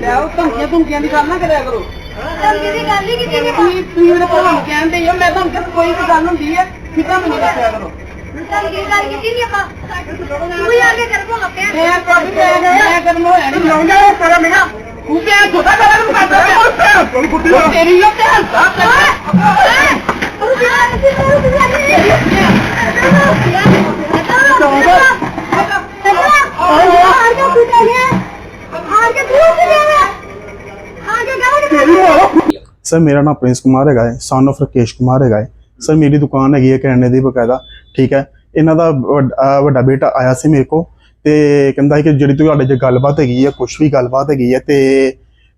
ਲੈ ਉਹ ਧਮਕੀਆਂ ਧਮਕੀਆਂ ਦੀ ਗੱਲ ਨਾ ਕਰਿਆ ਕਰੋ। ਧਮਕੀ ਦੀ ਗੱਲ ਹੀ ਕੀਤੀ ਨਹੀਂ ਤੁਸੀਂ ਤੁਸੀਂ ਮੇਰੇ ਕੋਲ ਹੁਣ ਕਹਿੰਦੇ ਹੋ ਮੈਂ ਤੁਹਾਨੂੰ ਕਿਹਾ ਕੋਈ ਵੀ ਗੱਲ ਹੁੰਦੀ ਹੈ ਕਿਤਾ ਮੈਨੂੰ ਦੱਸਿਆ ਕਰੋ। ਧਮਕੀ ਦੀ ਗੱਲ ਕੀਤੀ ਨਹੀਂ ਆਪਾਂ। ਤੂੰ ਹੀ ਆ ਕੇ ਕਰ ਭੋਲਾ ਪਿਆ ਮੈਂ ਕੋਈ ਮੈਂ ਮੈਂ ਕਰਮ ਹੋਇਆ ਨਹੀਂ ਲਾਉਂਦਾ ਤੇਰਾ ਮੇਰਾ ਤੂੰ ਕਿਹਾ ਛੋਟਾ ਕਰ ਨੂੰ ਕਰਦਾ ਉਹ ਤੇਰੀ ਉਹ ਤੇ ਹੱਸਦਾ ਸਰ ਮੇਰਾ ਨਾਮ ਪ੍ਰਿੰਸ ਕੁਮਾਰ ਹੈਗਾ ਹੈ ਸਨ of ਰਕੇਸ਼ ਕੁਮਾਰ ਹੈਗਾ ਹੈ। ਸਰ ਮੇਰੀ ਦੁਕਾਨ ਹੈਗੀ ਹੈ ਕਰਿਆਨੇ ਦੀ ਬਕਾਇਦਾ, ਠੀਕ ਹੈ। ਇਹਨਾਂ ਦਾ ਵੱਡ- ਵੱਡਾ ਬੇਟਾ ਆਇਆ ਸੀ ਮੇਰੇ ਕੋ ਤੇ ਕਹਿੰਦਾ ਸੀ ਕਿ ਜਿਹੜੀ ਤੁਹਾਡੇ ਚ ਗੱਲਬਾਤ ਹੈਗੀ ਹੈ ਕੁਝ ਵੀ ਗੱਲਬਾਤ ਹੈਗੀ ਹੈ ਤੇ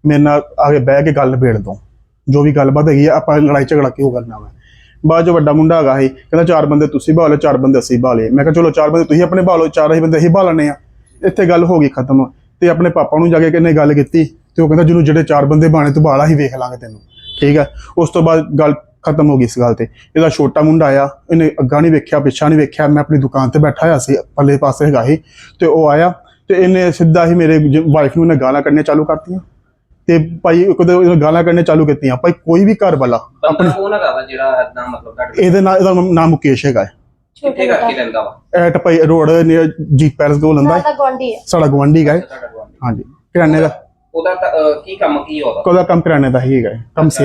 ਮੇਰੇ ਨਾਲ ਆ ਕੇ ਬਹਿ ਕੇ ਗੱਲ ਨਿਬੇੜ ਦੋ। ਜੋ ਵੀ ਗੱਲਬਾਤ ਹੈਗੀ ਹੈ, ਆਪਾਂ ਲੜਾਈ ਝਗੜਾ ਕਿਉਂ ਕਰਨਾ ਵਾ? ਬਾਅਦ ਜੋ ਵੱਡਾ ਮੁੰਡਾ ਹੈਗਾ ਸੀ, ਕਹਿੰਦਾ ਚਾਰ ਬੰਦੇ ਤੁਸੀਂ ਭਾਲੋ ਚਾਰ ਬੰਦੇ ਅਸੀਂ ਭਾਲੇ ਮੈਂ ਕਿਹਾ ਚਲੋ ਚਾਰ ਬੰਦੇ ਤੁਸੀਂ ਆਪਣੇ ਭਾਲੋ ਚਾਰ ਅਸੀਂ ਬੰਦੇ ਅਸੀਂ ਭਾਲਣੇ ਆ। ਇੱਥੇ ਗੱਲ ਹੋ ਗਈ ਖਤਮ ਤੇ ਆਪਣੇ ਪਾਪਾ ਨੂੰ ਜਾ ਕੇ ਕਿੰਨੇ ਗੱਲ ਕੀਤੀ ਤੇ ਉਹ ਕਹਿੰਦਾ ਜਿਹਨੂੰ ਜਿਹੜੇ ਚਾਰ ਬੰਦੇ ਬਾਣੇ ਤੋਂ ਬਾਲਾ ਹੀ ਵੇਖ ਲਾਂਗੇ ਤੈਨੂੰ। ਠੀਕ ਹੈ? ਉਸ ਤੋਂ ਬਾਅਦ ਗੱਲ ਖਤਮ ਹੋ ਗਈ ਇਸ ਗੱਲ ਤੇ। ਇਹਦਾ ਛੋਟਾ ਮੁੰਡਾ ਆਇਆ ਇਹਨੇ ਅੱਗਾ ਨਹੀਂ ਵੇਖਿਆ ਪਿੱਛਾ ਨਹੀਂ ਵੇਖਿਆ। ਮੈਂ ਆਪਣੀ ਦੁਕਾਨ ਤੇ ਬੈਠਾ ਹੋਇਆ ਸੀ ਪੱਲੇ ਪਾਸੇ ਹੈਗਾ ਸੀ। ਤੇ ਉਹ ਆਇਆ ਤੇ ਇਹਨੇ ਸਿੱਧਾ ਹੀ ਮੇਰੇ ਵਾਈਫ ਨੂੰ ਇਹਨੇ ਗਾਲਾਂ ਕੱਢਣੀਆਂ ਚਾਲੂ ਕਰਤੀਆਂ। ਤੇ ਭਾਈ ਉਹਦੇ ਉਹਨੇ ਗਾਲਾਂ ਕੱਢਣੀਆਂ ਚਾਲੂ ਕੀਤੀਆਂ। ਭਾਈ ਕੋਈ ਵੀ ਘਰ ਵਾਲਾ ਬੰਦਾ ਕੌਣ ਹੈਗਾ ਵਾ ਜਿਹੜਾ ਏਦਾਂ ਮਤਲਬ ਤੁਹਾਡੇ ਇਹਦੇ ਨਾਲ ਇਹਦਾ ਨਾਮ ਮੁਕੇਸ਼ ਹੈਗਾ ਹੈ। ਕਿੱਥੇ ਕਰਕੇ ਰਹਿੰਦਾ ਵਾ? ਐਟ ਭਾਈ ਰੋਡ ਨੀਅਰ ਜੀ ਪੈਲਸ ਕੋਲ ਹੁੰਦਾ ਹੈ। ਗਵਾਂਢੀ ਹੈ। ਸਾਡਾ ਗਵੰਡੀ ਹੈ। ਹਾਂਜੀ। ਕਿਰਾਣੇ ਦਾ। ਉਹਦਾ ਤਾਂ, ਅਹ, ਕੀ ਕੰਮ ਕੀ ਉਹਦਾ ਕੋਦਾ ਕੰਮ ਕਿਰਾਣੇ ਦਾ ਹੀ ਹੈਗਾ ਹੈ, ਕੰਮ ਸੇ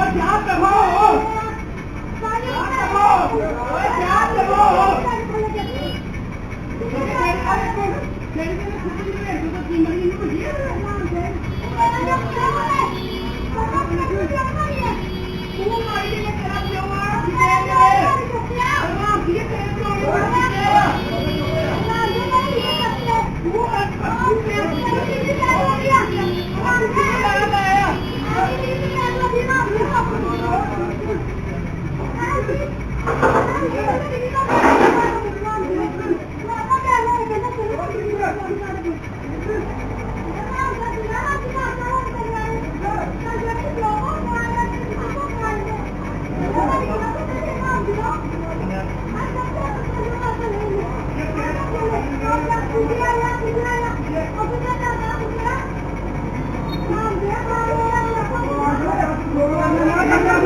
और यहाँ पे हम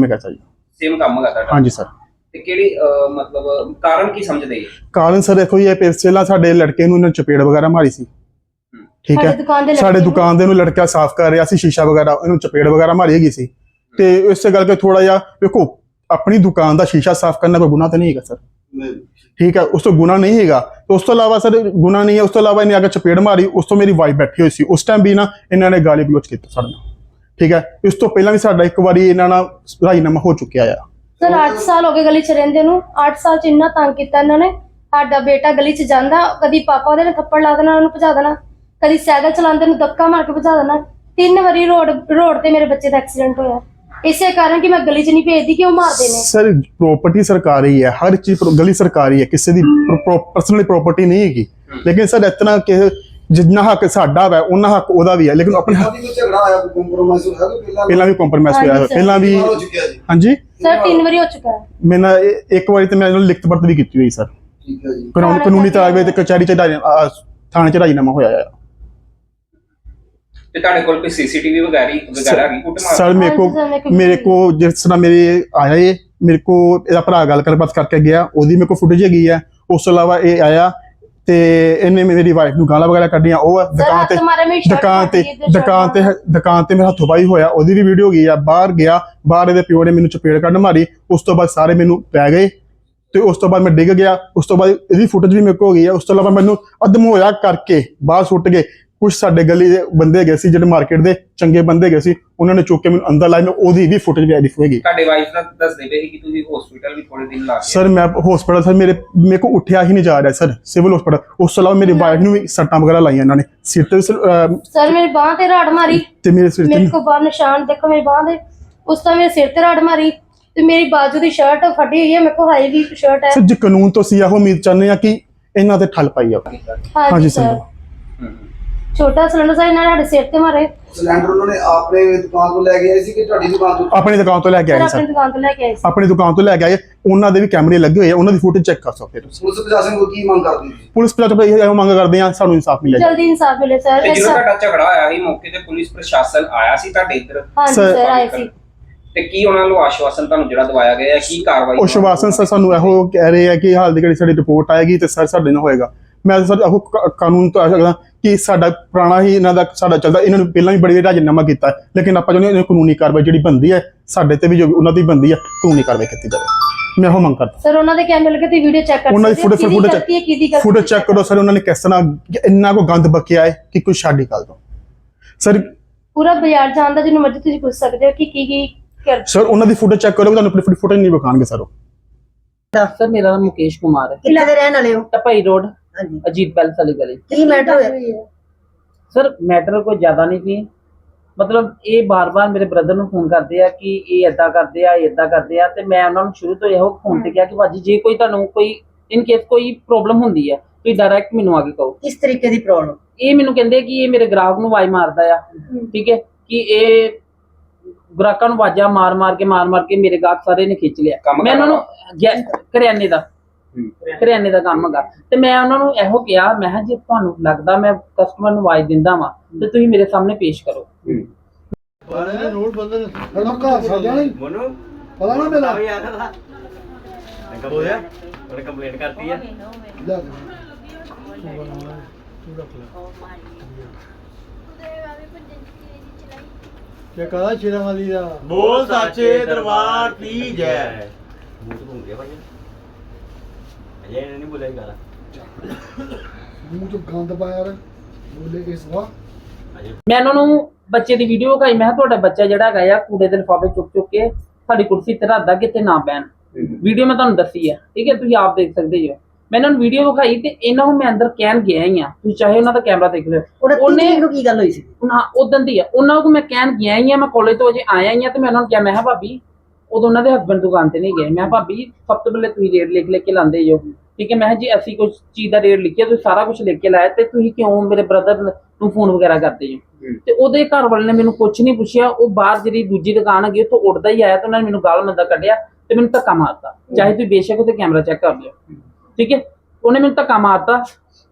ਮੈਂ ਕਹਤਾ ਜੀ। ਸੇਮ ਕੰਮ ਹੈਗਾ ਤੁਹਾਡਾ? ਹਾਂਜੀ ਸਰ ਤੇ ਕਿਹੜੀ ਅਹ, ਮਤਲਬ ਕਾਰਨ ਕੀ ਸਮਝਦੇ ਹੈ ਕਾਰਨ ਸਰ ਦੇਖੋ ਜੀ, ਇਹ ਪਹਿਲਾਂ ਸਾਡੇ ਲੜਕੇ ਨੂੰ ਇਹਨਾਂ ਚਪੇੜ ਵਗੈਰਾ ਮਾਰੀ ਸੀ। ਠੀਕ ਸਾਡੇ ਹੈ ਦੁਕਾਨ ਦੇ ਸਾਡੇ ਲੜਕੇ ਦੁਕਾਨ ਦੇ ਨੂੰ ਲੜਕਾ ਸਾਫ਼ ਕਰ ਰਿਹਾ ਸੀ ਸ਼ੀਸ਼ਾ ਵਗੈਰਾ ਇਹਨੂੰ ਚਪੇੜ ਵਗੈਰਾ ਮਾਰੀ ਹੈਗੀ ਸੀ। ਤੇ ਇਸੇ ਕਰਕੇ ਥੋੜਾ ਜਿਹਾ ਵੇਖੋ ਆਪਣੀ ਦੁਕਾਨ ਦਾ ਸ਼ੀਸ਼ਾ ਸਾਫ਼ ਕਰਨਾ ਕੋਈ ਗੁਨਾਹ ਤਾਂ ਨਹੀਂ ਹੈਗਾ ਸਰ ਠੀਕ ਹੈ? ਉਸ ਤੋਂ ਗੁਨਾਹ ਨਹੀਂ ਹੈਗਾ। ਤੇ ਉਸ ਤੋਂ ਇਲਾਵਾ ਸਰ ਗੁਨਾਹ ਨਹੀਂ ਹੈ ਉਸ ਤੋਂ ਇਲਾਵਾ ਇਹਨੇ ਆ ਕੇ ਚਪੇੜ ਮਾਰੀ ਉਸ ਤੋਂ ਮੇਰੀ ਵਾਈਫ ਬੈਠੀ ਹੋਈ ਸੀ। ਉਸ ਟਾਈਮ ਵੀ ਨਾ ਇਹਨਾਂ ਨੇ ਗਾਲੀ ਗਲੋਚ ਕੀਤਾ ਸਾਡੇ ਨਾਲ। ਠੀਕ ਹੈ? ਇਸ ਤੋਂ ਪਹਿਲਾਂ ਵੀ ਸਾਡਾ ਇੱਕ ਵਾਰੀ ਇਹਨਾਂ ਨਾਲ ਰਾਜੀਨਾਮਾ ਹੋ ਚੁੱਕਿਆ ਆ। ਸਰ 8 ਸਾਲ ਹੋ ਗਏ ਗਲੀ 'ਚ ਰਹਿੰਦੇ ਨੂੰ। 8 ਸਾਲ 'ਚ ਇੰਨਾ ਤੰਗ ਕੀਤਾ ਇਹਨਾਂ ਨੇ। ਸਾਡਾ ਬੇਟਾ ਗਲੀ 'ਚ ਜਾਂਦਾ ਕਦੀ ਪਾਪਾ ਉਹਦੇ ਨਾਲ ਥੱਪੜ ਲਾ ਦੇਣਾ ਉਹਨੂੰ ਭਜਾ ਦੇਣਾ। ਕਦੀ ਸਾਈਕਲ ਚਲਾਉਂਦੇ ਨੂੰ ਧੱਕਾ ਮਾਰ ਕੇ ਭਜਾ ਦੇਣਾ। ਤਿੰਨ ਵਾਰੀ ਰੋਡ ਰੋਡ ਤੇ ਮੇਰੇ ਬੱਚੇ ਦਾ ਐਕਸੀਡੈਂਟ ਹੋਇਆ। ਇਸੇ ਕਾਰਨ ਕਿ ਮੈਂ ਗਲੀ 'ਚ ਨਹੀਂ ਭੇਜਦੀ ਕਿ ਉਹ ਮਾਰਦੇ ਨੇ। ਸਰ ਪ੍ਰਾਪਰਟੀ ਸਰਕਾਰੀ ਹੈ ਹਰ ਚੀਜ਼ ਗਲੀ ਸਰਕਾਰੀ ਹੈ। ਕਿਸੇ ਦੀ ਪਰਸਨਲੀ ਪ੍ਰਾਪਰਟੀ ਨਹੀਂ ਹੈਗੀ। ਲੇਕਿਨ ਸਰ ਇਤਨਾ ਕਿ ਜਿੰਨਾ ਹੱਕ ਸਾਡਾ ਹੈ ਉਹਨਾਂ ਹੱਕ ਉਹਦਾ ਵੀ ਹੈ। ਲੇਕਿਨ ਆਪਣੇ ਹੱਕ- ਵੀ ਝਗੜਾ ਆਇਆ ਕੋਈ ਕੰਪਰੋਮਾਈਜ਼ ਹੋਇਆ ਕੋਈ ਪਹਿਲਾਂ ਪਹਿਲਾਂ ਵੀ ਕੰਪਰਮਾਈਜ਼ ਹੋਇਆ ਹੋਇਆ। ਪਹਿਲਾਂ ਵੀ ਹੋ ਚੁੱਕਿਆ ਜੀ। ਹਾਂਜੀ? ਸਰ ਤਿੰਨ ਵਾਰੀ ਹੋ ਚੁੱਕਾ ਹੈ। ਮੈਂ ਨਾ ਇਹ- ਇੱਕ ਵਾਰੀ ਤੇ ਮੈਂ ਇਹਨਾਂ ਨੂੰ ਲਿਖਤ ਪੜਤ ਵੀ ਕੀਤੀ ਹੋਈ ਸਰ। ਠੀਕ ਹੈ ਜੀ। ਕਾਨੂੰਨ ਤਾਲਵੇ ਤੇ ਕਚਹਿਰੀ ਚ ਰਾਜੀ- ਅਹ ਥਾਣੇ ਚ ਰਾਜੀਨਾਮਾ ਹੋਇਆ ਹੈ ਤੇ ਤੁਹਾਡੇ ਕੋਲ ਕੋਈ ਸੀਸੀਟੀਵੀ ਵਗੈਰਾ ਵਗੈਰਾ ਹੈਗੀ ਕੁੱਟਮਾਰ ਸਰ ਮੇਰੇ ਹਾਂਜੀ, ਸਰ, ਮੇਰੇ ਕੋ ਕੋਲ ਮੇਰੇ ਕੋ ਜਿਸ ਤਰ੍ਹਾਂ ਮੇਰੇ ਆਇਆ ਇਹ ਮੇਰੇ ਕੋ ਇਹਦਾ ਭਰਾ ਗੱਲ ਕਰਬਾਤ ਕਰਕੇ ਗਿਆ ਉਹਦੀ ਮੇਰੇ ਕੋ ਫੁਟੇਜ ਹੈਗੀ ਹੈ ਉਸ ਤੋਂ ਇਲਾਵਾ ਇਹ ਆਇਆ ਤੇ ਇਹਨੇ ਮੇਰੀ ਵਾਈਫ ਨੂੰ ਗਾਲਾਂ ਵਗੈਰਾ ਕੱਢੀਆਂ ਉਹ ਹੈ ਦੁਕਾਨ ਤੇ ਦੁਕਾਨ ਤੇ ਦੁਕਾਨ ਤੇ ਦੁਕਾਨ ਤੇ ਮੇਰਾ ਹੱਥੋਂ ਪਾਈ ਹੋਇਆ ਉਹਦੀ ਵੀ ਵੀਡੀਓ ਗਈ ਆ ਬਾਹਰ ਗਿਆ ਬਾਹਰ ਇਹਦੇ ਪਿਓ ਨੇ ਮੈਨੂੰ ਚਪੇੜ ਕੱਢ ਮਾਰੀ ਉਸ ਤੋਂ ਬਾਅਦ ਸਾਰੇ ਮੈਨੂੰ ਪੈ ਗਏ ਤੇ ਉਸ ਤੋਂ ਬਾਅਦ ਮੈਂ ਡਿੱਗ ਗਿਆ ਉਸ ਤੋਂ ਬਾਅਦ ਇਹਦੀ ਫੁਟੇਜ ਵੀ ਮੇਰੇ ਕੋਲ ਹੋ ਗਈ ਆ ਉਸ ਤੋਂ ਇਲਾਵਾ ਮੈਨੂੰ ਅਦਮ ਹੋਇਆ ਕਰਕੇ ਬਾਹਰ ਸੁੱਟ ਗਏ। ਕੁਝ ਸਾਡੇ ਗਲੀ ਦੇ ਬੰਦੇ ਹੈਗੇ ਸੀ ਜਿਹੜੇ ਮਾਰਕੀਟ ਦੇ ਚੰਗੇ ਬੰਦੇ ਹੈਗੇ ਸੀ ਉਹਨਾਂ ਨੇ ਚੁੱਕ ਕੇ ਮੈਨੂੰ ਅੰਦਰ ਲਾਇਆ ਮੈਂ ਉਹਦੀ ਵੀ ਫੁਟੇਜ ਵੀ ਐਡਿਟ ਹੋਏਗੀ। ਤੁਹਾਡੇ ਵਾਈਫ ਦਾ ਦੱਸਦੇ ਪਏ ਸੀ ਕਿ ਤੁਸੀਂ ਹਸਪੀਟਲ ਵੀ ਥੋੜੇ ਦਿਨ ਲਾ ਕੇ ਸਰ ਮੈਂ ਹਸਪੀਟਲ ਸਰ ਮੇਰੇ ਮੇਰੇ ਕੋ ਉੱਠਿਆ ਹੀ ਨਹੀਂ ਜਾ ਰਿਹਾ ਸਰ ਸਿਵਲ ਹਸਪੀਟਲ ਉਸ ਤੋਂ ਇਲਾਵਾ ਮੇਰੀ ਵਾਈਫ ਨੂੰ ਵੀ ਸੱਟਾਂ ਵਗੈਰਾ ਲਾਈਆਂ ਇਹਨਾਂ ਨੇ। ਸਿਰ ਤੇ ਵੀ ਸਰ, ਸਰ ਮੇਰੀ ਬਾਹ ਤੇ ਰਾੜ ਮਾਰੀ। ਤੇ ਮੇਰੇ ਸਿਰ ਮੇਰੇ ਤੇ ਕੋ ਬਾਹਰ ਨਿਸ਼ਾਨ ਦੇਖੋ ਮੇਰੀ ਬਾਹ ਦੇ। ਉਸ ਤਾਂ ਮੇਰੇ ਸਿਰ ਤੇ ਰਾੜ ਮਾਰੀ ਤੇ ਮੇਰੀ ਬਾਜੂ ਦੀ ਸ਼ਰਟ ਫਟੀ ਹੋਈ ਹੈ ਮੇਰੇ ਕੋ ਹਾਈ ਵੀ ਸ਼ਰਟ ਹੈ। ਸਰ ਜੇ ਕਾਨੂੰਨ ਤੋਂ ਅਸੀਂ ਇਹੋ ਉਮੀਦ ਚਾਹੁੰਦੇ ਆ ਕਿ ਇਹਨਾਂ ਤੇ ਠੱਲ ਪਾਈ ਜਾਵੇ। ਹਾਂਜੀ ਹਾਂਜੀ, ਸਰ। ਛੋਟਾ ਸਿਲੰਡਰ ਸਰ ਇਹਨਾਂ ਨੇ ਸਾਡੇ ਸਿਰ ਤੇ ਮਾਰੇ। ਸਿਲੰਡਰ ਉਹਨਾਂ ਨੇ ਆਪਣੇ ਦੁਕਾਨ ਤੋਂ ਲੈ ਕੇ ਆਏ ਸੀ ਕਿ ਤੁਹਾਡੀ ਦੁਕਾਨ ਤੋਂ? ਆਪਣੀ ਦੁਕਾਨ ਤੋਂ ਲੈ ਕੇ ਸਰ ਆਏ ਆਪਣੀ ਸਰ ਦੁਕਾਨ ਤੋਂ ਲੈ ਕੇ ਆਏ ਸੀ। ਆਪਣੀ ਦੁਕਾਨ ਤੋਂ ਲੈ ਕੇ ਆਏ। ਉਹਨਾਂ ਦੇ ਵੀ ਕੈਮਰੇ ਲੱਗੇ ਹੋਏ ਆ ਉਹਨਾਂ ਦੀ ਫੁਟੇਜ ਚੈੱਕ ਕਰ ਸਕਦੇ ਹੋ ਤੁਸੀਂ। ਪੁਲਿਸ ਪ੍ਰਸ਼ਾਸਨ ਕੋਲ ਕੀ ਮੰਗ ਕਰਦੇ ਜੀ? ਪੁਲਿਸ ਪ੍ਰਸ਼ਾਸਨ ਤੋਂ ਇਹੋ ਮੰਗ ਕਰਦੇ ਆ ਸਾਨੂੰ ਇਨਸਾਫ ਮਿਲੇ ਜਲਦੀ ਇਨਸਾਫ ਮਿਲੇ ਸਰ। ਤੇ ਜਦੋਂ ਤੁਹਾਡਾ ਝਗੜਾ ਹੋਇਆ ਸੀ ਮੌਕੇ ਤੇ ਪੁਲਿਸ ਪ੍ਰਸ਼ਾਸਨ ਆਇਆ ਸੀ ਤੁਹਾਡੇ ਇੱਧਰ? ਹਾਂਜੀ ਸਰ- ਸਰ ਆਏ ਸੀ। ਤੇ ਕੀ ਉਹਨਾਂ ਨੂੰ ਆਸ਼ਵਾਸਨ ਤੁਹਾਨੂੰ ਜਿਹੜਾ ਦਵਾਇਆ ਗਿਆ ਹੈ ਕੀ ਕਾਰਵਾਈ ਉਹ ਸ਼ਵਾਸਨ ਸਰ ਸਾਨੂੰ ਇਹੋ ਕਹਿ ਰਹੇ ਆ ਕਿ ਹਾਲ ਦੀ ਘੜੀ ਸਾਡੀ ਰਿਪੋਰਟ ਆਏਗੀ ਤੇ ਸਰ ਸਾਡੇ ਨਾਲ ਹੋਏਗਾ। ਮੈਂ ਸਰ ਇਹੋ ਕ- ਕਾਨੂੰਨ ਤੋਂ ਸਕਦਾ ਕਿ ਸਾਡਾ ਪੁਰਾਣਾ ਹੀ ਇਹਨਾਂ ਦਾ ਸਾਡਾ ਚੱਲਦਾ ਇਹਨਾਂ ਨੂੰ ਪਹਿਲਾਂ ਵੀ ਬੜੀ ਰਾਜਨਾਮਾ ਕੀਤਾ ਹੈ, ਲੇਕਿਨ ਆਪਾਂ ਚਾਹੁੰਦੇ ਹਾਂ ਇਹਨਾਂ ਕਾਨੂੰਨੀ ਕਾਰਵਾਈ ਜਿਹੜੀ ਬੰਦੀ ਹੈ ਸਾਡੇ ਤੇ ਵੀ ਜੋ ਉਹਨਾਂ ਦੀ ਬੰਦੀ ਹੈ ਕਾਨੂੰਨੀ ਕਾਰਵਾਈ ਕੀਤੀ ਜਾਵੇ। ਮੈਂ ਇਹੋ ਮੰਗ ਕਰਦਾ। ਸਰ ਉਹਨਾਂ ਦੇ ਕੈਮਰੇ ਲੱਗੇ ਤੇ ਵੀਡੀਓ ਚੈੱਕ ਕਰ ਉਹਨਾਂ ਦੀ ਫੁਟੇਜ ਫੁਟੇਜ ਗਲਤੀ ਫੁਟੇਜ ਚੈੱਕ ਕਰੋ ਸਰ ਉਹਨਾਂ ਨੇ ਕਿਸ ਤਰ੍ਹਾਂ ਇੰਨਾ ਕੋ ਗੰਦ ਬਕਿਆ ਹੈ ਕਿ ਕੋਈ ਛੱਡ ਹੀ ਕਰ ਦੋ ਸਰ ਪੂਰਾ ਬਾਜ਼ਾਰ ਜਾਣਦਾ ਜਿਹਨੂੰ ਮਰਜ਼ੀ ਤੁਸੀਂ ਪੁੱਛ ਸਕਦੇ ਹੋ ਕਿ ਕੀ ਕੀ ਕਰ ਸਰ ਉਹਨਾਂ ਦੀ ਫੁਟੇਜ ਚੈੱਕ ਕਰੋ ਤੁਹਾਨੂੰ ਆਪਣੀ ਫੁਟੇਜ ਨਹੀਂ ਵਿਖਾਣਗੇ ਸਰ। ਉਹ ਸਰ ਮੇਰਾ ਨਾਮ ਮੁਕੇਸ਼ ਕੁਮਾਰ ਹੈ। ਕਿੱਲੇ ਦੇ ਰਹਿਣ ਵਾਲੇ ਹੋ? ਟਪਈ ਰੋਡ। ਹਾਂਜੀ। ਅਜੀਤ ਪੈਲਸ ਵਾਲੀ ਗਲੀ। ਕੀ ਮੈਟਰ ਹੋਇਆ? ਸਰ ਮੈਟਰ ਕੋਈ ਜ਼ਿਆਦਾ ਨਹੀਂ ਸੀ। ਮਤਲਬ ਇਹ ਬਾਰ-ਬਾਰ ਮੇਰੇ ਬ੍ਰਦਰ ਨੂੰ ਫੋਨ ਕਰਦੇ ਆ ਕਿ ਇਹ ਏਦਾਂ ਕਰਦੇ ਆ ਇਹ ਏਦਾਂ ਕਰਦੇ ਆ ਤੇ ਮੈਂ ਉਹਨਾਂ ਨੂੰ ਸ਼ੁਰੂ ਤੋਂ ਇਹੋ ਫੋਨ ਤੇ ਕਿਹਾ ਕਿ ਭਾਜੀ ਜੇ ਕੋਈ ਤੁਹਾਨੂੰ ਕੋਈ ਇਨ ਕੇਸ ਕੋਈ ਪ੍ਰੋਬਲਮ ਹੁੰਦੀ ਹੈ ਤੁਸੀਂ ਡਾਇਰੈਕਟ ਮੈਨੂੰ ਆ ਕੇ ਕਹੋ। ਕਿਸ ਤਰੀਕੇ ਦੀ ਪ੍ਰੋਬਲਮ ਇਹ ਮੈਨੂੰ ਕਹਿੰਦੇ ਕਿ ਇਹ ਮੇਰੇ ਗ੍ਰਾਹਕ ਨੂੰ ਆਵਾਜ਼ ਮਾਰਦਾ ਆ ਠੀਕ ਹੈ ਕਿ ਇਹ ਗ੍ਰਾਹਕਾਂ ਨੂੰ ਆਵਾਜ਼ਾਂ ਮਾਰ ਮਾਰ ਕੇ ਮਾਰ ਮਾਰ ਕੇ ਮੇਰੇ ਗਾਹਕ ਸਾਰੇ ਨੇ ਖਿੱਚ ਲਿਆ। ਮੈਂ ਉਹਨਾਂ ਨੂੰ ਕਰਿਆਨੇ ਦਾ। ਕਰਿਆਨੇ ਦਾ ਕੰਮ ਹੈਗਾ। ਤੇ ਮੈਂ ਉਹਨਾਂ ਨੂੰ ਇਹੋ ਕਿਹਾ ਮੈਂ ਕਿਹਾ ਜੇ ਤੁਹਾਨੂੰ ਲੱਗਦਾ ਮੈਂ ਕਸਟਮਰ ਨੂੰ ਆਵਾਜ਼ ਦਿੰਦਾ ਵਾਂ ਤੇ ਤੁਸੀਂ ਮੇਰੇ ਸਾਹਮਣੇ ਪੇਸ਼ ਕਰੋ। ਸਾਡਾ ਘਰ ਸਾਡਾ ਨਹੀਂ ਪਤਾ ਨਾ ਮੇਰਾ। ਹੋਇਆ ਉਹਨੇ ਕੰਪਲੇਂਟ ਕਰਤੀ ਹੈ ਲੈ ਕਿ ਕਹਦਾ ਸ਼ੇਰਾਂ ਵਾਲੀ ਦਾ? ਬੋਲ ਸਾਚੇ ਦਰਬਾਰ ਕੀ ਜੈ। ਮੂੰਹ ਤੋਂ ਘੁੰਮ ਗਿਆ ਭਾਈ। ਅਜੇ ਇਹਨੇ ਨਹੀਂ ਬੋਲਿਆ ਗਾਲਾ। ਮੂੰਹ ਚ ਗੰਦ ਪਾਇਆ ਰ ਬੋਲੇ ਕਿਸ ਵਾ ਅਜੇ। ਮੈਂ ਉਹਨਾਂ ਨੂੰ ਬੱਚੇ ਦੀ ਵੀਡੀਓ ਵਿਖਾਈ ਮੈਂ ਕਿਹਾ ਤੁਹਾਡਾ ਬੱਚਾ ਜਿਹੜਾ ਹੈਗਾ ਆ ਕੂੜੇ ਦੇ ਲਿਫਾਫੇ ਚੁੱਕ ਚੁੱਕ ਕੇ ਸਾਡੀ ਕੁਰਸੀ ਤੇ ਰੱਖਦਾ ਕਿਤੇ ਨਾ ਪੈਣ ਵੀਡੀਓ ਮੈਂ ਤੁਹਾਨੂੰ ਦੱਸੀ ਹੈ ਠੀਕ ਹੈ? ਤੁਸੀਂ ਆਪ ਦੇਖ ਸਕਦੇ ਹੋ ਮੈਂ ਇਹਨਾਂ ਨੂੰ ਵੀਡੀਓ ਵਿਖਾਈ ਤੇ ਇਹਨਾਂ ਨੂੰ ਮੈਂ ਅੰਦਰ ਕਹਿਣ ਗਿਆ ਹੀ ਆ। ਤੁਸੀਂ ਚਾਹੇ ਉਹਨਾਂ ਦਾ ਕੈਮਰਾ ਦੇਖ ਲਿਓ। ਉਹਨੇ ਨੂੰ ਕੀ ਗੱਲ ਹੋਈ ਸੀ? ਉਹਨਾਂ ਉਦੋਂ ਦੀ ਆ। ਉਹਨਾਂ ਨੂੰ ਮੈਂ ਕਹਿਣ ਗਿਆ ਹੀ ਆ ਮੈਂ ਕਾਲਜ ਤੋਂ ਅਜੇ ਆਇਆ ਹੀ ਆ ਤੇ ਮੈਂ ਉਹਨਾਂ ਨੂੰ ਕਿਹਾ ਮੈਂ ਕਿਹਾ ਭਾਬੀ ਉਦੋਂ ਉਹਨਾਂ ਦੇ ਹਸਬੰਡ ਦੁਕਾਨ ਤੇ ਨਹੀਂ ਗਏ। ਮੈਂ ਕਿਹਾ ਭਾਬੀ ਸਭ ਤੋਂ ਪਹਿਲੇ ਤੁਸੀਂ ਰੇਟ ਲਿਖ ਲਿਖ ਕੇ ਲਾਉਂਦੇ ਜੋ। ਠੀਕ ਹੈ ਮੈਂ ਕਿਹਾ ਜੀ ਅਸੀਂ ਕੁਝ ਚੀਜ਼ ਦਾ ਰੇਟ ਲਿਖਿਆ ਤੁਸੀਂ ਸਾਰਾ ਕੁਝ ਲਿਖ ਕੇ ਲਾਇਆ ਤੇ ਤੁਸੀਂ ਕਿਉਂ ਮੇਰੇ ਬ੍ਰਦਰ ਨੂੰ ਫੋਨ ਵਗੈਰਾ ਕਰਦੇ ਜੋ ਤੇ ਉਹਦੇ ਘਰ ਵਾਲੇ ਨੇ ਮੈਨੂੰ ਕੁਝ ਨਹੀਂ ਪੁੱਛਿਆ ਉਹ ਬਾਹਰ ਜਿਹੜੀ ਦੂਜੀ ਦੁਕਾਨ ਹੈਗੀ ਉੱਥੋਂ ਉੱਡਦਾ ਹੀ ਆਇਆ ਤੇ ਉਹਨਾਂ ਨੇ ਮੈਨੂੰ ਗਾਲ ਮੰਦਾ ਕੱਢਿਆ ਤੇ ਮੈਨੂੰ ਧੱਕਾ ਮਾਰਤਾ। ਚਾਹੇ ਤੁਸੀਂ ਬੇਸ਼ੱਕ ਉਹਤੇ ਕੈਮਰਾ ਚੈੱਕ ਕਰ ਲਿਓ। ਠੀਕ ਹੈ ਉਹਨੇ ਮੈਨੂੰ ਧੱਕਾ ਮਾਰਤਾ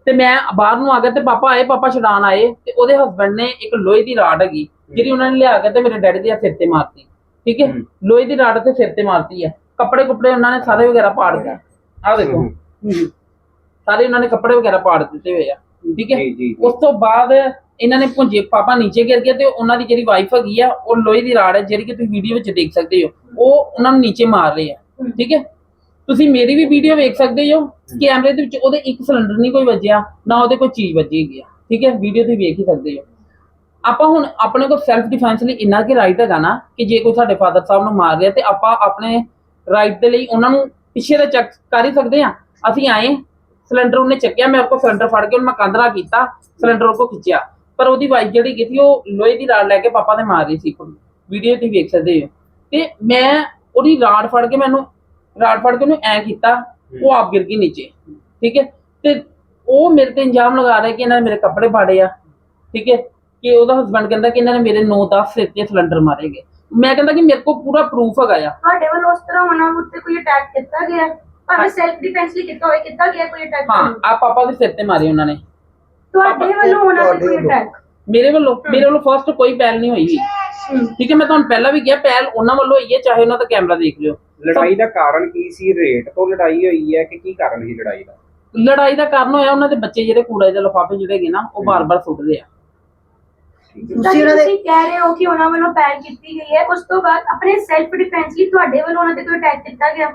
ਤੇ ਮੈਂ ਬਾਹਰ ਨੂੰ ਆ ਗਿਆ ਤੇ ਪਾਪਾ ਆਏ ਪਾਪਾ ਛਡਾਣ ਆਏ ਤੇ ਉਹਦੇ ਹਸਬੰਡ ਨੇ ਇੱਕ ਲੋਹੇ ਦੀ ਰਾਡ ਹੈਗੀ ਜਿਹੜੀ ਉਹਨਾਂ ਨੇ ਲਿਆ ਕੇ ਤੇ ਮੇਰੇ ਡੈਡੀ ਦੇ ਸਿਰ ਤੇ ਮਾਰਤੀ। ਠੀਕ ਹੈ ਲੋਹੇ ਦੀ ਰਾਡ ਤੇ ਸਿਰ ਤੇ ਮਾਰਤੀ ਹੈ ਕੱਪੜੇ ਕੁਪੜੇ ਉਹਨਾਂ ਨੇ ਸਾਰੇ ਵਗੈਰਾ ਪਾੜ ਦਿੱਤੇ ਆਹ ਦੇਖੋ। ਸਾਰੇ ਉਹਨਾਂ ਨੇ ਕੱਪੜੇ ਵਗੈਰਾ ਪਾੜ ਦਿੱਤੇ ਹੋਏ ਆ ਠੀਕ ਹੈ? ਜੀ, ਜੀ, ਜੀ। ਉਸ ਤੋਂ ਬਾਅਦ ਇਹਨਾਂ ਨੇ ਪੁੰਜੇ ਪਾਪਾ ਨੀਚੇ ਗਿਰ ਗਏ ਤੇ ਉਹਨਾਂ ਦੀ ਜਿਹੜੀ ਵਾਈਫ ਹੈਗੀ ਆ ਉਹ ਲੋਹੇ ਦੀ ਰਾੜ ਹੈ ਜਿਹੜੀ ਕਿ ਤੁਸੀਂ ਵੀਡੀਓ ਵਿੱਚ ਦੇਖ ਸਕਦੇ ਹੋ ਉਹ ਉਹਨਾਂ ਨੂੰ ਨੀਚੇ ਮਾਰ ਰਹੇ ਆ ਠੀਕ ਹੈ? ਤੁਸੀਂ ਮੇਰੀ ਵੀ ਵੀਡੀਓ ਵੇਖ ਸਕਦੇ ਹੋ ਕੈਮਰੇ ਦੇ ਵਿੱਚ ਉਹਦੇ ਇੱਕ ਸਿਲੰਡਰ ਨਹੀਂ ਕੋਈ ਵੱਜਿਆ ਨਾ ਉਹਦੇ ਕੋਈ ਚੀਜ਼ ਵੱਜੀ ਹੈਗੀ ਆ ਠੀਕ ਹੈ? ਵੀਡੀਓ ਤੁਸੀਂ ਵੇਖ ਹੀ ਸਕਦੇ ਹੋ। ਆਪਾਂ ਹੁਣ ਆਪਣੇ ਕੋਲ ਸੈਲਫ ਡਿਫੈਂਸ ਲਈ ਇੰਨਾ ਕਿ ਰਾਈਟ ਹੈਗਾ ਨਾ ਕਿ ਜੇ ਕੋਈ ਸਾਡੇ ਫਾਦਰ ਸਾਹਿਬ ਨੂੰ ਮਾਰ ਰਿਹਾ ਤੇ ਆਪਾਂ ਆਪਣੇ ਰਾਈਟ ਦੇ ਲਈ ਉਹਨਾਂ ਨੂੰ ਪਿੱਛੇ ਦਾ ਚੈੱਕ ਕਰ ਹੀ ਸਕਦੇ ਆ ਅਸੀਂ ਆਏ ਸਿਲੰਡਰ ਉਹਨੇ ਚੱਕਿਆ ਮੈਂ ਉਹ ਕੋਲ ਸਿਲੰਡਰ ਫੜ ਕੇ ਉਹਨੂੰ ਮੈਂ ਕੰਧਰਾ ਕੀਤਾ ਸਿਲੰਡਰ ਉਹ ਕੋ ਖਿੱਚਿਆ। ਪਰ ਉਹਦੀ ਵਾਈਫ ਜਿਹੜੀ ਗਈ ਸੀ ਉਹ ਲੋਹੇ ਦੀ ਰਾੜ ਲੈ ਕੇ ਪਾਪਾ ਦੇ ਮਾਰ ਰਹੀ ਸੀ ਵੀਡੀਓ ਤੇ ਵੇਖ ਸਕਦੇ ਹੋ। ਤੇ ਮੈਂ ਉਹਦੀ ਰਾੜ ਫੜ ਕੇ ਮੈਨੂੰ ਰਾੜ ਫੜ ਕੇ ਉਹਨੂੰ ਐ ਕੀਤਾ ਉਹ ਆਪ ਗਿਰ ਗਈ ਨੀਚੇ। ਠੀਕ ਹੈ? ਤੇ ਉਹ ਮੇਰੇ ਤੇ ਇੰਜਾਮ ਲਗਾ ਰਿਹਾ ਕਿ ਇਹਨਾਂ ਨੇ ਮੇਰੇ ਕੱਪੜੇ ਪਾੜੇ ਆ। ਠੀਕ ਹੈ? ਕਿ ਉਹਦਾ ਹਸਬੰਡ ਕਹਿੰਦਾ ਕਿ ਇਹਨਾਂ ਨੇ ਮੇਰੇ 9-10 ਸਿਰ ਤੇ ਸਿਲੰਡਰ ਮਾਰੇਗੇ ਮੈਂ ਕਹਿੰਦਾ ਕਿ ਮੇਰੇ ਕੋਲ ਪੂਰਾ ਪ੍ਰੂਫ ਹੈਗਾ ਆ। ਤੁਹਾਡੇ ਵੱਲੋਂ ਉਸ ਤਰ੍ਹਾਂ ਉਹਨਾਂ ਉੱਤੇ ਕੋਈ ਅਟੈਕ ਕੀਤਾ ਗਿਆ? ਭਾਵੇਂ ਸੈਲਫ ਡਿਫੈਂਸ ਲਈ ਕੀਤਾ ਹੋਵੇ ਕੀਤਾ ਗਿਆ ਕੋਈ ਅਟੈਕ ਹਾਂ ਆ ਪਾਪਾ ਦੇ ਸਿਰ ਤੇ ਮਾਰੇ ਉਹਨਾਂ ਨੇ। ਤੁਹਾਡੇ ਵੱਲੋਂ ਉਹਨਾਂ ਤੇ ਕੋਈ ਅਟੈਕ ਮੇਰੇ ਵੱਲੋਂ ਮੇਰੇ ਵੱਲੋਂ ਫਸਟ ਕੋਈ ਪਹਿਲ ਨਹੀਂ ਹੋਈ ਠੀਕ ਹੈ ਮੈਂ ਤੁਹਾਨੂੰ ਪਹਿਲਾਂ ਵੀ ਕਿਹਾ ਪਹਿਲ ਉਹਨਾਂ ਵੱਲੋਂ ਹੋਈ ਹੈ ਚਾਹੇ ਉਹਨਾਂ ਦਾ ਕੈਮਰਾ ਦੇਖ ਲਿਓ। ਲੜਾਈ ਦਾ ਕਾਰਨ ਕੀ ਸੀ? ਰੇਟ ਤੋਂ ਲੜਾਈ ਹੋਈ ਹੈ ਕਿ ਕੀ ਕਾਰਨ ਸੀ ਲੜਾਈ ਦਾ? ਲੜਾਈ ਦਾ ਕਾਰਨ ਹੋਇਆ ਉਹਨਾਂ ਦੇ ਬੱਚੇ ਜਿਹੜੇ ਕੂੜੇ ਦੇ ਲਿਫਾਫੇ ਜਿਹੜੇ ਹੈਗੇ ਨਾ ਉਹ ਬਾਰ-ਬਾਰ ਸੁੱਟਦੇ ਆ। ਤੁਸੀਂ ਉਹਨਾਂ ਦੇ ਤੁਸੀਂ ਕਹਿ ਰਹੇ ਹੋ ਕਿ ਉਹਨਾਂ ਵੱਲੋਂ ਪਹਿਲ ਕੀਤੀ ਗਈ ਹੈ। ਉਸ ਤੋਂ ਬਾਅਦ ਆਪਣੇ ਸੈਲਫ ਡਿਫੈਂਸ ਲਈ ਤੁਹਾਡੇ ਵੱਲੋਂ ਉਹਨਾਂ ਤੇ ਕੋਈ ਅਟੈਕ ਕੀਤਾ ਗਿਆ?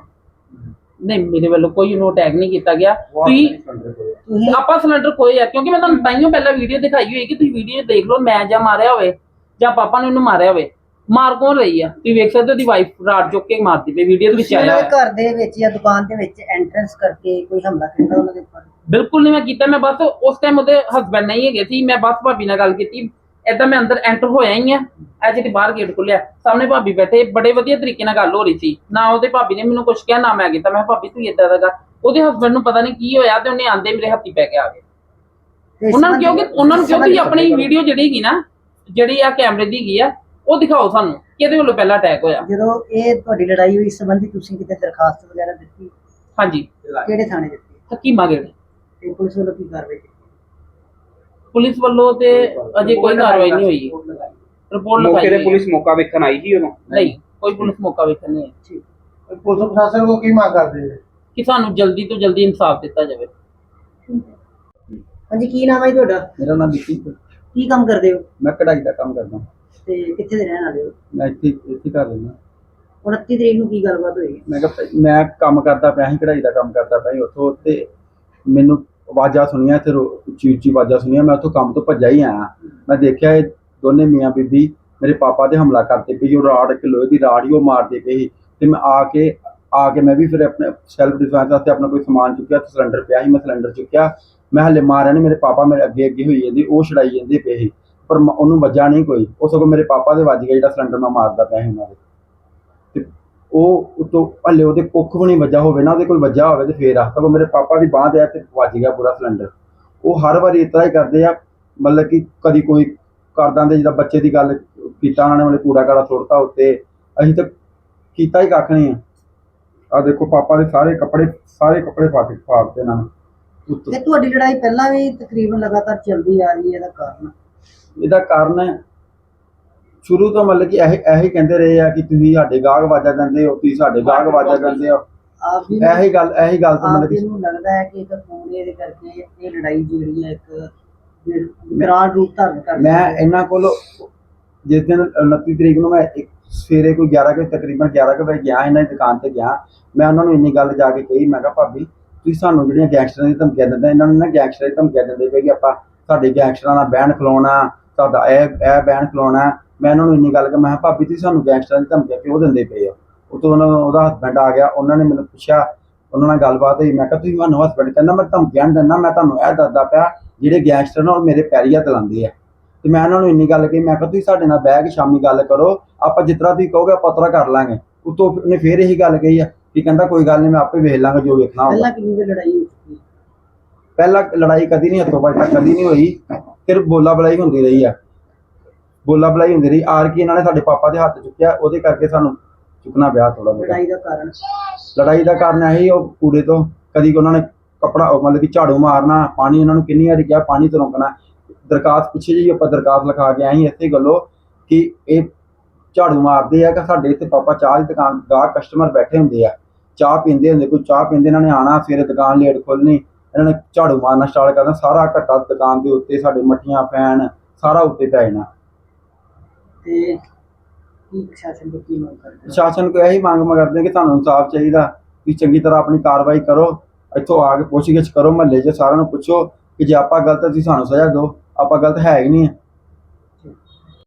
ਨਹੀਂ ਮੇਰੇ ਵੱਲੋਂ ਕੋਈ ਉਹਨੂੰ ਅਟੈਕ ਨਹੀਂ ਕੀਤਾ ਗਿਆ। ਤੁਸੀਂ ਆਪਾਂ ਸਿਲੰਡਰ ਕੋਈ ਆ ਕਿਉਂਕਿ ਮੈਂ ਤੁਹਾਨੂੰ ਤਾਈਓ ਪਹਿਲਾਂ ਵੀਡੀਓ ਦਿਖਾਈ ਹੋਈ ਕਿ ਤੁਸੀਂ ਵੀਡੀਓ ਦੇਖ ਲਓ ਮੈਂ ਜਾਂ ਮਾਰਿਆ ਹੋਵੇ ਜਾਂ ਪਾਪਾ ਨੇ ਉਹਨੂੰ ਮਾਰਿਆ ਹੋਵੇ। ਮਾਰ ਕੌਣ ਰਹੀ ਆ? ਤੁਸੀਂ ਵੇਖ ਸਕਦੇ ਹੋ ਉਹਦੀ ਵਾਈਫ ਰਾੜ ਚੁੱਕ ਕੇ ਮਾਰਦੀ ਪਈ ਵੀਡੀਓ ਦੇ ਵਿੱਚ ਆਇਆ ਦੇ। ਘਰ ਦੇ ਵਿੱਚ ਜਾਂ ਦੁਕਾਨ ਦੇ ਵਿੱਚ ਐਂਟਰੈਂਸ ਕਰਕੇ ਕੋਈ ਹਮਲਾ ਕੀਤਾ ਉਹਨਾਂ ਦੇ ਉੱਪਰ? ਬਿਲਕੁਲ ਨਹੀਂ ਮੈਂ ਕੀਤਾ ਮੈਂ ਬਸ ਉਸ ਟਾਈਮ ਉਹਦੇ ਹਸਬੰਡ ਨਹੀਂ ਹੈਗੇ ਸੀ ਮੈਂ ਬਸ ਭਾਬੀ ਨਾਲ ਗੱਲ ਕੀਤੀ। ਏਦਾਂ ਮੈਂ ਅੰਦਰ ਐਂਟਰ ਹੋਇਆ ਹੀ ਆ। ਐਜੇ ਤੇ ਬਾਹਰ ਗੇਟ ਖੁੱਲਿਆ। ਸਾਹਮਣੇ ਭਾਬੀ ਬੈਠੇ। ਬੜੇ ਵਧੀਆ ਤਰੀਕੇ ਨਾਲ ਗੱਲ ਹੋ ਰਹੀ ਸੀ। ਨਾ ਉਹਦੇ ਭਾਬੀ ਨੇ ਮੈਨੂੰ ਕੁਝ ਕਿਹਾ ਨਾ ਮੈਂ ਕੀਤਾ। ਮੈਂ ਕਿਹਾ, ਭਾਬੀ ਤੂੰ ਏਦਾਂ ਦਾ ਕਰ। ਉਹਦੇ ਹਸਬੰਡ ਨੂੰ ਪਤਾ ਨਹੀਂ ਕੀ ਹੋਇਆ ਤੇ ਉਹਨੇ ਆਂਦੇ ਮੇਰੇ ਹੱਥੀ ਪੈ ਕੇ ਆ ਗਏ। ਉਹਨਾਂ ਨੂੰ ਕਿਉਂਕਿ ਉਹਨਾਂ ਨੂੰ ਕਿਉਂਕਿ ਆਪਣੀ ਵੀਡੀਓ ਜਿਹੜੀ ਹੈਗੀ ਨਾ ਜਿਹੜੀ ਆ ਕੈਮਰੇ ਦੀ ਹੈਗੀ ਆ ਉਹ ਦਿਖਾਓ ਸਾਨੂੰ ਕਿਹਦੇ ਵੱਲੋਂ ਪਹਿਲਾ ਅਟੈਕ ਹੋਇਆ। ਜਦੋਂ ਇਹ ਤੁਹਾਡੀ ਲੜਾਈ ਹੋਈ ਇਸ ਸੰਬੰਧੀ ਤੁਸੀਂ ਕਿਤੇ ਦਰਖਾਸਤ ਵਗੈਰਾ ਦਿੱਤੀ? ਹਾਂਜੀ। ਕਿਹੜੇ ਥਾਣੇ ਦਿੱਤੀ? ਹਕੀਮਾ ਗੇੜ ਤੇ ਪੁਲਿਸ ਵੱਲੋਂ ਕੀ ਕਾਰਵਾਈ ਕੀਤੀ? ਪੁਲਿਸ ਵੱਲੋਂ ਤੇ ਅਜੇ ਕੋਈ ਕਾਰਵਾਈ ਨਹੀਂ ਹੋਈ। ਰਿਪੋਰਟ ਮੌਕੇ ਲਿਖਾਈ ਤੇ ਹੋਈ ਹੈ। ਪੁਲਿਸ ਮੌਕਾ ਵੇਖਣ ਆਈ ਸੀ ਉਦੋਂ? ਨਹੀਂ ਕੋਈ ਪੁਲਿਸ ਮੌਕਾ ਵੇਖਣ ਨਹੀਂ ਆਈ। ਪੁਲਿਸ ਪ੍ਰਸ਼ਾਸਨ ਕੋ ਕੀ ਮੰਗ ਕਰਦੇ ਹੈ ਕਿ ਸਾਨੂੰ ਜਲਦੀ ਤੋਂ ਜਲਦੀ ਇਨਸਾਫ ਦਿੱਤਾ ਜਾਵੇ। ਹਾਂਜੀ ਕੀ ਨਾਮ ਹੈ ਜੀ ਤੁਹਾਡਾ? ਮੇਰਾ ਨਾਮ ਵਿੱਕੀ ਕੀ ਕੰਮ ਕਰਦੇ ਹੋ? ਮੈਂ ਕਢਾਈ ਦਾ ਕੰਮ ਕਰਦਾ। ਤੇ ਕਿੱਥੇ ਦੇ ਰਹਿਣ ਵਾਲੇ ਹੋ? ਮੈਂ ਇੱਥੇ ਇੱਥੇ ਕਰ ਰਹਿੰਦਾ। 29 ਤਰੀਕ ਨੂੰ ਕੀ ਗੱਲਬਾਤ ਹੋਈ? ਮੈਂ ਕਿਹਾ ਭਾਈ, ਮੈਂ ਕੰਮ ਕਰਦਾ ਪਿਆ ਸੀ ਕਢਾਈ ਦਾ ਕੰਮ ਕਰਦਾ ਪਿਆ ਸੀ। ਉੱਥੋਂ ਤੇ ਮੈਨੂੰ ਆਵਾਜ਼ਾਂ ਸੁਣੀਆਂ ਤੇ ਉੱਚੀ ਉੱਚੀ ਆਵਾਜ਼ਾਂ ਸੁਣੀਆਂ, ਮੈਂ ਉੱਥੋਂ ਕੰਮ ਤੋਂ ਭੱਜਾ ਹੀ ਆਇਆ। ਮੈਂ ਦੇਖਿਆ ਇਹ ਦੋਨੇ ਮੀਆਂ ਬੀਬੀ ਮੇਰੇ ਪਾਪਾ ਤੇ ਹਮਲਾ ਕਰਦੇ ਪਈ ਉਹ ਰਾੜ ਇੱਕ ਲੋਹੇ ਦੀ ਰਾੜ ਹੀ ਉਹ ਮਾਰਦੇ ਪਏ ਸੀ। ਤੇ ਮੈਂ ਆ ਕੇ ਆ ਕੇ ਮੈਂ ਵੀ ਫਿਰ ਆਪਣੇ ਸੈਲਫ ਡਿਫੈਂਸ ਵਾਸਤੇ ਆਪਣਾ ਕੋਈ ਸਮਾਨ ਚੁੱਕਿਆ ਤੇ ਸਿਲੰਡਰ ਪਿਆ ਸੀ, ਮੈਂ ਸਿਲੰਡਰ ਚੁੱਕਿਆ। ਮੈਂ ਹਲੇ ਮਾਰਿਆ ਨਹੀਂ ਮੇਰੇ ਪਾਪਾ ਮੇਰੇ ਅੱਗੇ ਅੱਗੇ ਹੋਈ ਜਾਂਦੀ, ਉਹ ਛੜਾਈ ਜਾਂਦੇ ਪਏ ਸੀ। ਪਰ ਉਹਨੂੰ ਵੱਜਾ ਨਹੀਂ ਕੋਈ। ਉਹ ਸਗੋਂ ਮੇਰੇ ਪਾਪਾ ਦੇ ਵੱਜ ਗਿਆ ਜਿਹੜਾ ਸਿਲੰਡਰ ਮੈਂ ਮਾਰਦਾ ਪਿਆ ਸੀ ਉਹਨਾਂ ਦੇ। ਉਹ ਉਤੋਂ ਹਲੇ ਉਹਦੇ ਕੁੱਖ ਵੀ ਨਹੀਂ ਵੱਜਾ ਹੋਵੇ ਨਾ ਉਹਦੇ ਕੋਲ ਵੱਜਾ ਹੋਵੇ ਤੇ ਫੇਰ ਆ ਸਗੋਂ ਮੇਰੇ ਪਾਪਾ ਦੀ ਬਾਂਹ ਤੇ ਆ ਤੇ ਵੱਜ ਗਿਆ ਪੂਰਾ ਸਿਲੰਡਰ। ਉਹ ਹਰ ਵਾਰੀ ਇਸ ਤਰ੍ਹਾਂ ਹੀ ਕਰਦੇ ਆ ਮਤਲਬ ਕਿ ਕਦੀ ਕੋਈ ਕਰ ਦਿੰਦੇ ਜਿੱਦਾਂ ਬੱਚੇ ਦੀ ਗੱਲ ਕੀਤਾ ਉਹਨਾਂ ਨੇ ਮਤਲਬ ਕੂੜਾ ਕਾੜਾ ਸੁੱਟਤਾ ਉੱਤੇ ਅਸੀਂ ਤਾਂ ਕੀਤਾ ਹੀ ਕੱਖ ਨਹੀਂ ਆ। ਆ ਦੇਖੋ ਪਾਪਾ ਦੇ ਸਾਰੇ ਕੱਪੜੇ ਸਾਰੇ ਕੱਪੜੇ ਕੇ ਫਾੜਤੇ ਇਹਨਾਂ ਨੇ। ਤੇ ਤੁਹਾਡੀ ਲੜਾਈ ਪਹਿਲਾਂ ਵੀ ਤਕਰੀਬਨ ਲਗਾਤਾਰ ਚੱਲਦੀ ਆ ਰਹੀ ਹੈ ਇਹਦਾ ਕਾਰਨ? ਇਹਦਾ ਕਾਰਨ ਹੈ ਸ਼ੁਰੂ ਤੋਂ ਮਤਲਬ ਕਿ ਇਹ ਇਹੀ ਕਹਿੰਦੇ ਰਹੇ ਆ ਕਿ ਤੁਸੀਂ ਸਾਡੇ ਗਾਹਕ ਵਾਜਾ ਜਾਂਦੇ ਹੋ ਤੁਸੀਂ ਸਾਡੇ ਗਾਹਕ ਵਾਜਾ ਜਾਂਦੇ ਹੋ। ਆਪ ਜੀ ਇਹੀ ਗੱਲ ਇਹੀ ਗੱਲ ਤੋਂ ਆਪ ਮਤਲਬ ਜੀ ਕਿ ਨੂੰ ਲੱਗਦਾ ਹੈ ਕਿ ਇੱਕ ਕੂੜੇ ਦੇ ਕਰਕੇ ਇਹ ਲੜਾਈ ਜਿਹੜੀ ਹੈ ਇੱਕ ਵਿਕਰਾਲ ਰੂਪ ਧਾਰਨ ਕਰ ਮੈਂ ਇਹਨਾਂ ਕੋਲ ਜਿਸ ਦਿਨ 29 ਤਰੀਕ ਨੂੰ ਮੈਂ ਇੱਕ ਸਵੇਰੇ ਕੋਈ 11 ਵਜੇ ਤਕਰੀਬਨ 11 ਕੁ ਵਜੇ ਗਿਆ ਇਹਨਾਂ ਦੀ ਦੁਕਾਨ ਤੇ ਗਿਆ। ਮੈਂ ਉਹਨਾਂ ਨੂੰ ਇੰਨੀ ਗੱਲ ਜਾ ਕੇ ਕਹੀ ਮੈਂ ਕਿਹਾ ਭਾਬੀ ਤੁਸੀਂ ਸਾਨੂੰ ਜਿਹੜੀਆਂ ਗੈਂਗਸਟਰਾਂ ਦੀ ਧਮਕੀਆਂ ਦਿੰਦੇ ਇਹਨਾਂ ਨੂੰ ਨਾ ਗੈਂਗਸਟਰਾਂ ਦੀ ਧਮਕੀਆਂ ਦਿੰਦੇ ਪਏ ਕਿ ਆਪਾਂ ਸਾਡੇ ਗੈਂਗਸਟਰਾਂ ਦਾ ਬੈਨ ਖਲਾਉਣਾ ਸਾਡਾ ਇਹ ਇਹ ਬੈਨ ਖਲਾਉਣਾ ਮੈਂ ਇਹਨਾਂ ਨੂੰ ਇੰਨੀ ਗੱਲ ਕਿ ਮੈਂ ਕਿਹਾ ਭਾਬੀ ਤੁਸੀਂ ਸਾਨੂੰ ਗੈਂਗਸਟਰਾਂ ਦੀ ਧਮਕੀਆਂ ਕਿਉਂ ਦਿੰਦੇ ਪਏ ਹੋ? ਉਤੋਂ ਉਹਨਾਂ ਉਹਦਾ ਹਸਬੈਂਡ ਆ ਗਿਆ ਉਹਨਾਂ ਨੇ ਮੈਨੂੰ ਪੁੱਛਿਆ ਉਹਨਾਂ ਨਾਲ ਗੱਲਬਾਤ ਹੋਈ ਮੈਂ ਕਿਹਾ ਤੁਸੀਂ ਮੈਨੂੰ ਹਸਬੈਂਡ ਕਹਿੰਦਾ ਮੈਂ ਧਮਕੀਆਂ ਨਹੀਂ ਦਿੰਦਾ ਮੈਂ ਤੁਹਾਨੂੰ ਇਹ ਦੱਸਦਾ ਪਿਆ ਜਿਹੜੇ ਗੈਂਗਸਟਰ ਨੇ ਉਹ ਮੇਰੇ ਪੈਰੀ ਹੱਥ ਲਾਉਂਦੇ ਆ। ਤੇ ਮੈਂ ਉਹਨਾਂ ਨੂੰ ਇੰਨੀ ਗੱਲ ਕਹੀ ਮੈਂ ਕਿਹਾ ਤੁਸੀਂ ਸਾਡੇ ਨਾਲ ਬਹਿ ਕੇ ਸ਼ਾਮੀ ਗੱਲ ਕਰੋ ਆਪਾਂ ਜਿਸ ਤਰ੍ਹਾਂ ਤੁਸੀਂ ਕਹੋਗੇ ਆਪਾਂ ਉਤਰਾ ਕਰ ਲਾਂਗੇ। ਉਤੋਂ ਉਹਨੇ ਫੇਰ ਇਹੀ ਗੱਲ ਕਹੀ ਆ ਕਿ ਕਹਿੰਦਾ ਕੋਈ ਗੱਲ ਨਹੀਂ ਮੈਂ ਆਪੇ ਵੇਖ ਲਾਂਗਾ ਜੋ ਵੇਖਣਾ ਹੋਊਗਾ। ਪਹਿਲਾਂ ਕਿੰਨੀ ਵਾਰ ਲੜਾਈ ਹੋ ਚੁੱਕੀ ਹੈ? ਪਹਿਲਾਂ ਲੜਾਈ ਕਦੀ ਨਹੀਂ ਹੱਥੋਂ ਪਾਈ ਕਦੀ ਨਹੀਂ ਹੋਈ। ਫਿਰ ਬੋਲਾ ਬਲਾਈ ਹੁੰਦੀ ਰਹੀ ਆ। ਬੋਲਾ ਬਲਾਈ ਹੁੰਦੀ ਰਹੀ। ਆਰ ਕੀ ਇਹਨਾਂ ਨੇ ਸਾਡੇ ਪਾਪਾ ਦੇ ਹੱਥ ਚੁੱਕਿਆ। ਉਹਦੇ ਕਰਕੇ ਸਾਨੂੰ ਚੁੱਕਣਾ ਪਿਆ ਥੋੜਾ ਬਹੁਤਾ। ਲੜਾਈ ਦਾ ਕਾਰਨ। ਲੜਾਈ ਦਾ ਕਾਰਨ ਇਹੀ ਉਹ ਕੂੜੇ ਤੋਂ। ਕਦੀ ਉਹਨਾਂ ਨੇ ਕਪੜਾ ਮਤਲਬ ਕਿ ਝਾੜੂ ਮਾਰਨਾ ਪਾਣੀ ਉਹਨਾਂ ਨੂੰ ਕਿੰਨੀ ਵਾਰੀ ਕਿਹਾ ਪਾਣੀ ਤੋਂ ਰੋਕਣਾ। ਦਰਖਾਸਤ ਪਿੱਛੇ ਜੀ ਆਪਾਂ ਦਰਖਾਸਤ ਲਿਖਾ ਕੇ ਆਏ ਇੱਥੇ ਗੱਲੋਂ ਕਿ ਇਹ ਝਾੜੂ ਮਾਰਦੇ ਆ ਕਿ ਸਾਡੇ ਇੱਥੇ ਪਾਪਾ ਚਾਹ ਦੀ ਦੁਕਾਨ ਗਾਹਕ ਕਸਟਮਰ ਬੈਠੇ ਹੁੰਦੇ ਆ। ਚਾਹ ਪੀਂਦੇ ਹੁੰਦੇ ਕੋਈ ਚਾਹ ਪੀਂਦੇ ਇਹਨਾਂ ਨੇ ਆਣਾ ਸਵੇਰੇ ਦੁਕਾਨ ਲੇਟ ਖੋਲਣੀ ਇਹਨਾਂ ਨੇ ਝਾੜੂ ਮਾਰਨਾ ਸਟਾਰਟ ਕਰਨਾ। ਸਾਰਾ ਘੱਟਾ ਦੁਕਾਨ ਦੇ ਉੱਤੇ ਸਾਡੇ ਮੱਠੀਆਂ ਫੈਨ ਸਾਰਾ ਉੱਤੇ ਪੈ ਜਾਣਾ। ਤੇ ਕੀ ਪ੍ਰਸ਼ਾਸਨ ਤੋਂ ਕੀ ਮੰਗ ਕਰਦੇ ਸ਼ਾਸਨ ਕੋ ਇਹੀ ਮੰਗ ਮ ਕਰਦੇ ਕਿ ਤੁਹਾਨੂੰ ਇਨਸਾਫ ਚਾਹੀਦਾ, ਵੀ ਚੰਗੀ ਤਰ੍ਹਾਂ ਆਪਣੀ ਕਾਰਵਾਈ ਕਰੋ, ਇੱਥੋਂ ਆ ਕੇ ਪੁੱਛਗਿੱਛ ਕਰੋ, ਮਹੱਲੇ 'ਚ ਸਾਰਿਆਂ ਨੂੰ ਪੁੱਛੋ ਕਿ ਜੇ ਆਪਾਂ ਗਲਤ ਸੀ ਸਾਨੂੰ ਸਜ਼ਾ ਦਿਓ, ਆਪਾਂ ਗਲਤ ਹੈ ਹੀ ਨਹੀਂ। ਹੈ